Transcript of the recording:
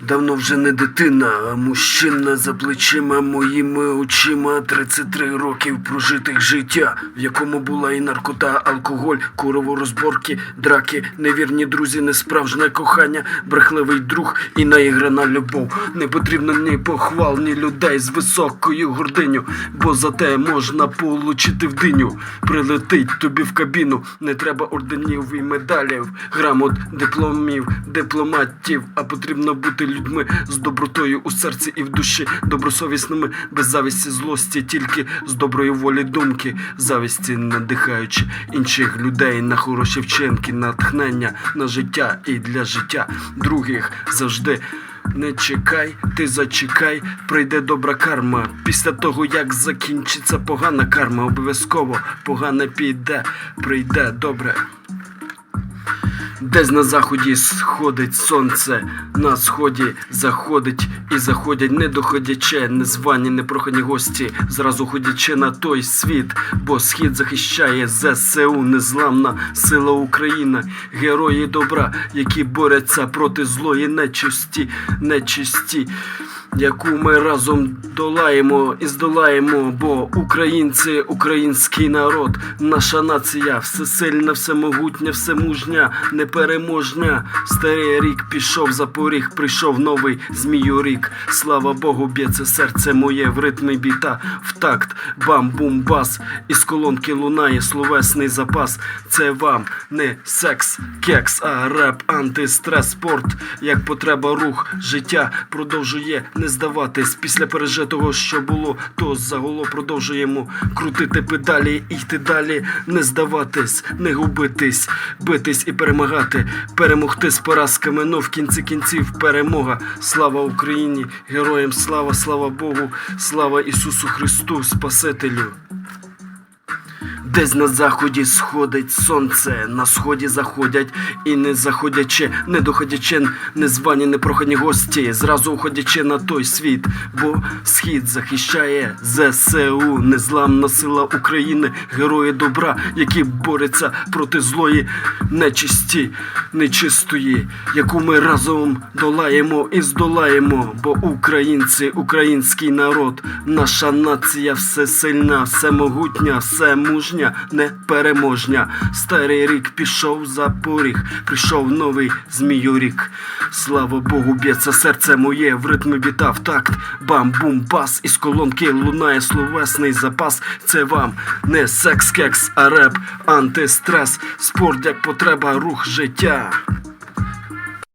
Давно вже не дитина, а мужчина за плечима моїми очима 33 років прожитих життя, в якому була і наркота, алкоголь, курово розборки, драки, невірні друзі, несправжнє кохання, брехливий друг і наіграна любов. Не потрібно ні похвал, ні людей з високою гординю, бо за те можна получити в диню. Прилетить тобі в кабіну, не треба орденів і медалів, грамот, дипломів, дипломатів, а потрібно бути людьми з добротою у серці і в душі, добросовісними, без завісті, злості, тільки з доброї волі думки, завісті надихаючи інших людей на хороші вчинки, натхнення на життя і для життя других завжди. Не чекай, ти зачекай, прийде добра карма. Після того, як закінчиться погана карма, обов'язково погане піде, прийде добре. Десь на заході сходить сонце, на сході заходить і заходять не доходяче, незвані, непрохані гості, зразу ходячи на той світ, бо схід захищає ЗСУ, незламна сила України, герої добра, які борються проти злої нечисті, нечисті. Яку ми разом долаємо і здолаємо, бо українці, український народ, наша нація, всесильна, всемогутня, всемужня, непереможня. Старий рік пішов за поріг, прийшов новий змію рік. Слава Богу, б'ється серце моє в ритмі біта, в такт, бам-бум-бас. Із колонки лунає словесний запас. Це вам не секс, кекс, а реп, антистрес, спорт. Як потреба, рух, життя продовжує не здаватись. Після пережитого, що було, то заголо продовжуємо крутити педалі і йти далі, не здаватись, не губитись, битись і перемагати, перемогти з поразками, но в кінці кінців перемога. Слава Україні, героям слава, слава Богу, слава Ісусу Христу, Спасителю. Десь на заході сходить сонце, на сході заходять і не заходячи, не доходячи, незвані, непрохані гості, зразу уходячи на той світ, бо схід захищає ЗСУ, незламна сила України, герої добра, які борються проти злої нечисті, нечистої, яку ми разом долаємо і здолаємо, бо українці, український народ, наша нація всесильна, всемогутня, всемужня, непереможня. Старий рік пішов за поріг, прийшов новий змію рік. Слава Богу, б'ється серце моє, в ритмі біта такт. Бам-бум-бас, із колонки лунає словесний запас. Це вам не секс-кекс, а реп, антистрес, спорт як потреба, рух життя.